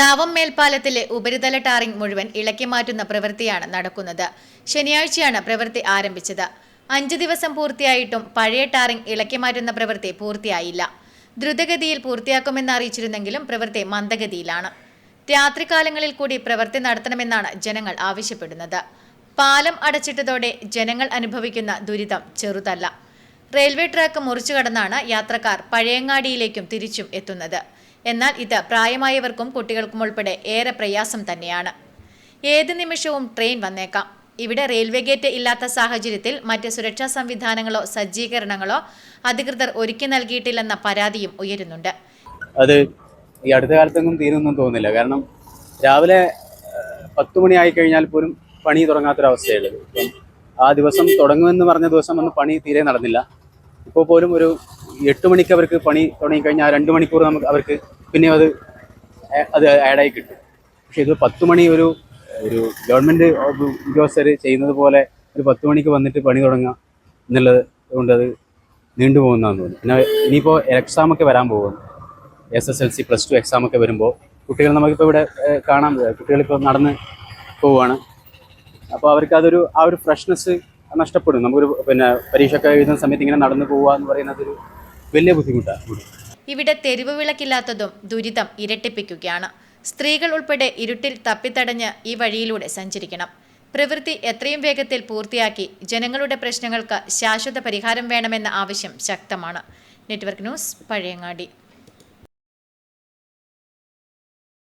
താവം മേൽപ്പാലത്തിലെ ഉപരിതല ടാറിംഗ് മുഴുവൻ ഇളക്കി മാറ്റുന്ന പ്രവൃത്തിയാണ് നടക്കുന്നത്. ശനിയാഴ്ചയാണ് പ്രവൃത്തി ആരംഭിച്ചത്. അഞ്ച് ദിവസം പൂർത്തിയായിട്ടും പഴയ ടാറിംഗ് ഇളക്കി മാറ്റുന്ന പ്രവൃത്തി പൂർത്തിയായില്ല. ദ്രുതഗതിയിൽ പൂർത്തിയാക്കുമെന്ന് അറിയിച്ചിരുന്നെങ്കിലും പ്രവൃത്തി മന്ദഗതിയിലാണ്. രാത്രികാലങ്ങളിൽ കൂടി പ്രവൃത്തി നടത്തണമെന്നാണ് ജനങ്ങൾ ആവശ്യപ്പെടുന്നത്. പാലം അടച്ചിട്ടതോടെ ജനങ്ങൾ അനുഭവിക്കുന്ന ദുരിതം ചെറുതല്ല. റെയിൽവേ ട്രാക്ക് മുറിച്ചു കടന്നാണ് യാത്രക്കാർ പഴയങ്ങാടിയിലേക്കും തിരിച്ചും എത്തുന്നത്. എന്നാൽ ഇത് പ്രായമായവർക്കും കുട്ടികൾക്കും ഉൾപ്പെടെ ഏറെ പ്രയാസം തന്നെയാണ്. ഏത് നിമിഷവും ട്രെയിൻ വന്നേക്കാം. ഇവിടെ റെയിൽവേ ഗേറ്റ് ഇല്ലാത്ത സാഹചര്യത്തിൽ മറ്റ് സുരക്ഷാ സംവിധാനങ്ങളോ സജ്ജീകരണങ്ങളോ അധികൃതർ ഒരുക്കി നൽകിയിട്ടില്ലെന്ന പരാതിയും ഉയരുന്നുണ്ട്. അത് ഈ അടുത്ത കാലത്തൊന്നും തീരുമെന്നും തോന്നുന്നില്ല. കാരണം രാവിലെ പത്ത് മണി ആയി കഴിഞ്ഞാൽ പോലും പണി തുടങ്ങാത്തൊരവസ്ഥയുള്ളത് ആ ദിവസം തുടങ്ങുമെന്ന് പറഞ്ഞ ദിവസം ഒന്ന് പണി തീരെ നടന്നില്ല. ഇപ്പോൾ പോലും ഒരു എട്ട് മണിക്ക് അവർക്ക് പണി തുടങ്ങിക്കഴിഞ്ഞാൽ രണ്ട് മണിക്കൂർ നമുക്ക് അവർക്ക് പിന്നെ അത് അത് ആഡായി കിട്ടും. പക്ഷെ ഇത് പത്ത് മണി ഒരു ഒരു ഗവൺമെന്റ് ഉദ്യോഗസ്ഥർ ചെയ്യുന്നത് പോലെ ഒരു പത്ത് മണിക്ക് വന്നിട്ട് പണി തുടങ്ങുക എന്നുള്ളത് കൊണ്ട് അത് നീണ്ടുപോകുന്നതാണെന്ന് തോന്നുന്നു. പിന്നെ ഇനിയിപ്പോൾ എക്സാമൊക്കെ വരാൻ പോകുന്നു S S L C plus two എക്സാമൊക്കെ വരുമ്പോൾ കുട്ടികൾ നമുക്കിപ്പോൾ ഇവിടെ കാണാൻ കാണാം. കുട്ടികളിപ്പോൾ നടന്ന് പോവുകയാണ്. അപ്പോൾ അവർക്ക് അതൊരു ആ ഒരു ഫ്രഷ്നെസ് നഷ്ടപ്പെടും. നമുക്കൊരു പിന്നെ പരീക്ഷയൊക്കെ എഴുതുന്ന സമയത്ത് ഇങ്ങനെ നടന്നു പോവുക എന്ന് പറയുന്നത് ഒരു വലിയ ബുദ്ധിമുട്ടാണ്. ഇവിടെ തെരുവ് വിളക്കില്ലാത്തതും ദുരിതം ഇരട്ടിപ്പിക്കുകയാണ്. സ്ത്രീകൾ ഉൾപ്പെടെ ഇരുട്ടിൽ തപ്പിത്തടഞ്ഞ് ഈ വഴിയിലൂടെ സഞ്ചരിക്കണം. പ്രവൃത്തി എത്രയും വേഗത്തിൽ പൂർത്തിയാക്കി ജനങ്ങളുടെ പ്രശ്നങ്ങൾക്ക് ശാശ്വത പരിഹാരം വേണമെന്ന ആവശ്യം ശക്തമാണ്. Network news Pazhayangadi.